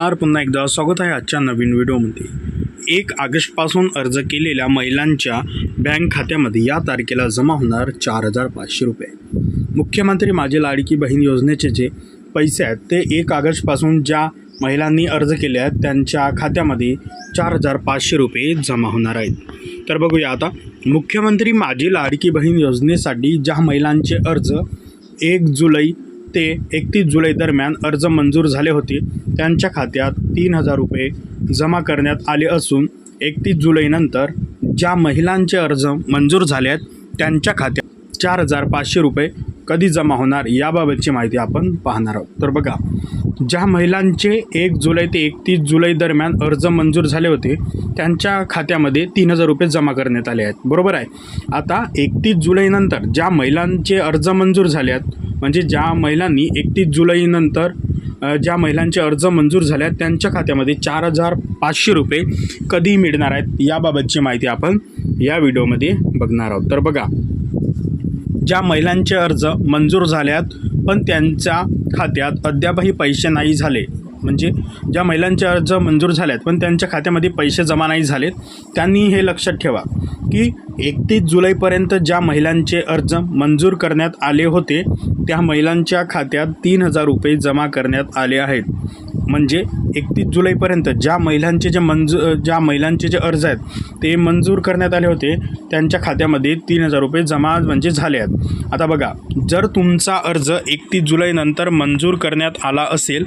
नमस्कार. पुन्हा एकदा स्वागत आहे आजच्या नवीन व्हिडिओमध्ये. एक ऑगस्टपासून अर्ज केलेल्या महिलांच्या बँक खात्यामध्ये या तारखेला जमा होणार चार हजार पाचशे रुपये. मुख्यमंत्री माझी लाडकी बहीण योजनेचे जे पैसे आहेत ते एक ऑगस्टपासून ज्या महिलांनी अर्ज केले आहेत त्यांच्या खात्यामध्ये चार हजार पाचशे रुपये जमा होणार आहेत. तर बघूया आता. मुख्यमंत्री माझी लाडकी बहीण योजनेसाठी ज्या महिलांचे अर्ज एक जुलै ते एकतीस जुलै दरम्यान अर्ज मंजूर झाले होते. त्यांच्या खात्यात तीन हजार रुपये जमा करण्यात आले असून एकतीस जुलैनंतर ज्या महिलांचे अर्ज मंजूर झाले आहेत त्यांच्या खात्यात चार हजार पाचशे रुपये कधी जमा होणार याबाबतची माहिती आपण पाहणार आहोत. तर बघा ज्या महिलांचे एक जुलै ते एकतीस जुलै दरम्यान अर्ज मंजूर झाले होते त्यांच्या खात्यामध्ये तीन हजार रुपये जमा करण्यात आले आहेत. बरोबर आहे? आता एकतीस जुलैनंतर ज्या महिलांचे अर्ज मंजूर झाले आहेत म्हणजे ज्या महिलांनी एकतीस जुलैनंतर ज्या महिलांचे अर्ज मंजूर झाले आहेत त्यांच्या खात्यामध्ये चार हजार पाचशे रुपये कधी मिळणार आहेत याबाबतची माहिती आपण या व्हिडिओमध्ये बघणार आहोत. तर बघा ज्या महिलांचे अर्ज मंजूर झाल्यात आहेत पण त्यांच्या खात्यात अद्यापही पैसे नाही झाले म्हणजे ज्या महिलांचे अर्ज मंजूर झाले आहेत पण त्यांच्या खात्यामध्ये पैसे जमा नाही झालेत त्यांनी हे लक्षात ठेवा की एकतीस जुलैपर्यंत ज्या महिलांचे अर्ज मंजूर करण्यात आले होते त्या महिलांच्या खात्यात तीन हजार रुपये जमा करण्यात आले आहेत. म्हणजे एकतीस जुलैपर्यंत ज्या महिलांचे जे मंजूर ज्या महिलांचे जे अर्ज आहेत ते मंजूर करण्यात आले होते त्यांच्या खात्यामध्ये तीन हजार रुपये जमा म्हणजे झाले आहेत. आता बघा जर तुमचा अर्ज एकतीस जुलैनंतर मंजूर करण्यात आला असेल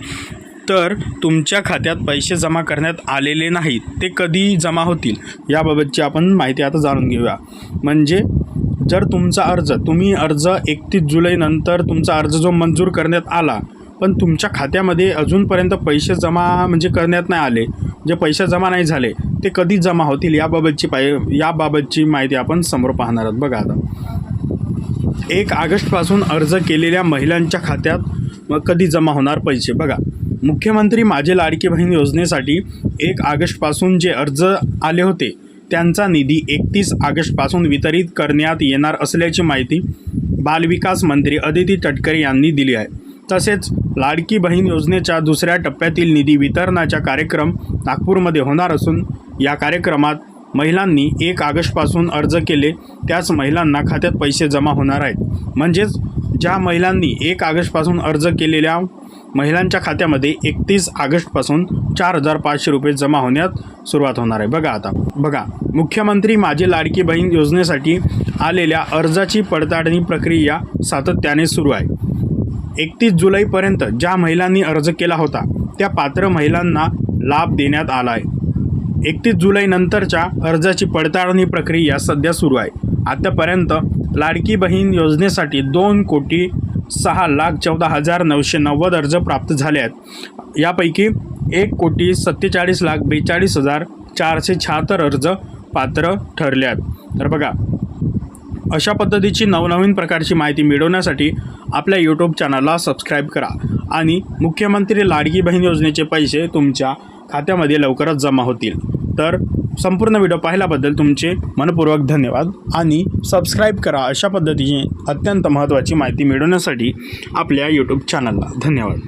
तर तुमच्या खात्यात पैसे जमा करण्यात आलेले नाहीत ते कधी जमा होतील याबाबतची आपण माहिती आता जाणून घेऊया. म्हणजे जर तुमचा अर्ज तुम्ही अर्ज एकतीस जुलैनंतर तुमचा अर्ज जो मंजूर करण्यात आला पण तुमच्या खात्यामध्ये अजूनपर्यंत पैसे जमा म्हणजे करण्यात नाही आले जे पैसे जमा नाही झाले ते कधी जमा होतील याबाबतची पाय याबाबतची माहिती आपण समोर पाहणार आहोत. बघा आता. एक ऑगस्टपासून अर्ज केलेल्या महिलांच्या खात्यात मग कधी जमा होणार पैसे? बघा. मुख्यमंत्री माझे लाडकी बहीण योजनेसाठी एक ऑगस्टपासून जे अर्ज आले होते त्यांचा निधी एकतीस ऑगस्टपासून वितरित करण्यात येणार असल्याची माहिती बालविकास मंत्री अदिती तटकरे यांनी दिली आहे. तसेच लाडकी बहीण योजनेच्या दुसऱ्या टप्प्यातील निधी वितरणाचा कार्यक्रम नागपूरमध्ये होणार असून या कार्यक्रमात महिलांनी एक ऑगस्टपासून अर्ज केले त्याच महिलांना खात्यात पैसे जमा होणार आहेत. म्हणजेच ज्या महिलांनी एक ऑगस्टपासून अर्ज केलेल्या महिलांच्या खात्यामध्ये एकतीस ऑगस्टपासून चार हजार पाचशे रुपये जमा होण्यात सुरुवात होणार आहे. बघा आता. बघा. मुख्यमंत्री माझी लाडकी बहीण योजनेसाठी आलेल्या अर्जाची पडताळणी प्रक्रिया सातत्याने सुरू आहे. एकतीस जुलैपर्यंत ज्या महिलांनी अर्ज केला होता त्या पात्र महिलांना लाभ देण्यात आला आहे. एकतीस जुलैनंतरच्या अर्जाची पडताळणी प्रक्रिया सध्या सुरू आहे. आतापर्यंत लाडकी बहीण योजनेसाठी दोन कोटी सहा लाख चौदा हजार नऊशे नव्वद अर्ज प्राप्त झाले आहेत. यापैकी एक कोटी सत्तेचाळीस लाख बेचाळीस हजार चारशे शहात्तर अर्ज पात्र ठरले आहेत. तर बघा अशा पद्धतीची नवनवीन प्रकारची माहिती मिळवण्यासाठी आपल्या यूट्यूब चॅनलला सबस्क्राईब करा आणि मुख्यमंत्री लाडकी बहीण योजनेचे पैसे तुमच्या खात्यामध्ये लवकरच जमा होतील. तर संपूर्ण व्हिडिओ पाहिल्याबद्दल तुमचे मनपूर्वक धन्यवाद आणि सबस्क्राईब करा अशा पद्धतीची अत्यंत महत्त्वाची माहिती मिळवण्यासाठी आपल्या यूट्यूब चॅनलला धन्यवाद.